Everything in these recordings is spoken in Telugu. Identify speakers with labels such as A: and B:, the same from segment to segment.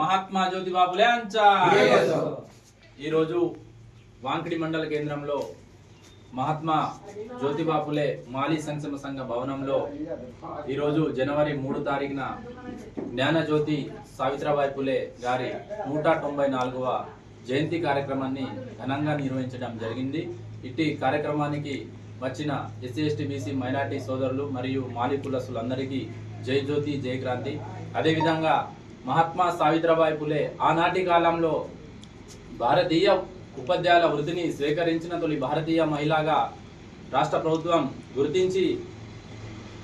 A: మహాత్మా జ్యోతిబా ఫులే అంచా
B: విజయోత్సవం.
A: ఈరోజు వాంకిడి మండల కేంద్రంలో మహాత్మా జ్యోతిబా ఫులే మాలీ సంక్షేమ సంఘ భవనంలో ఈరోజు జనవరి మూడు తారీఖున జ్ఞానజ్యోతి సావిత్రిబాయి ఫులే గారి నూట తొంభై నాలుగవ జయంతి కార్యక్రమాన్ని ఘనంగా నిర్వహించడం జరిగింది. ఇట్టి కార్యక్రమానికి వచ్చిన ఎస్సీ ఎస్టీ బీసీ మైనార్టీ సోదరులు మరియు మాలి కులసులందరికీ జై జ్యోతి జై క్రాంతి. అదేవిధంగా మహాత్మా సావిత్రబాయి ఫులే ఆనాటి కాలంలో భారతీయ ఉపాధ్యాయుల వృత్తిని స్వీకరించిన తొలి భారతీయ మహిళగా రాష్ట్ర ప్రభుత్వం గుర్తించి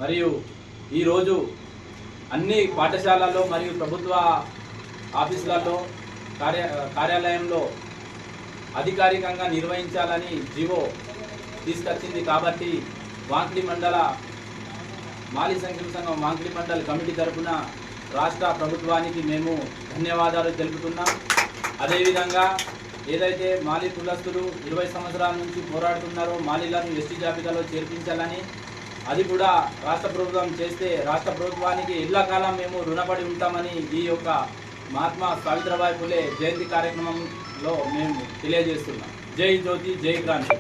A: మరియు ఈరోజు అన్ని పాఠశాలల్లో మరియు ప్రభుత్వ ఆఫీసులలో కార్య కార్యాలయంలో అధికారికంగా నిర్వహించాలని జీవో తీసుకొచ్చింది కాబట్టి వాంకిడి మండల మాలి సంక్షేమ సంఘం వాంకిడి మండల్ కమిటీ తరఫున రాష్ట్ర ప్రభుత్వానికి మేము ధన్యవాదాలు తెలుపుతున్నాం. అదేవిధంగా ఏదైతే మాలి కులస్తులు ఇరవై సంవత్సరాల నుంచి పోరాడుతున్నారో మాలీలను ఎస్టీ జాబితాలో చేర్పించాలని అది కూడా రాష్ట్ర ప్రభుత్వం చేస్తే రాష్ట్ర ప్రభుత్వానికి ఎల్లకాలం మేము రుణపడి ఉంటామని ఈ యొక్క మహాత్మా సావిత్రబాయి పులే జయంతి కార్యక్రమంలో మేము తెలియజేస్తున్నాం. జై జ్యోతి జై క్రాంతి.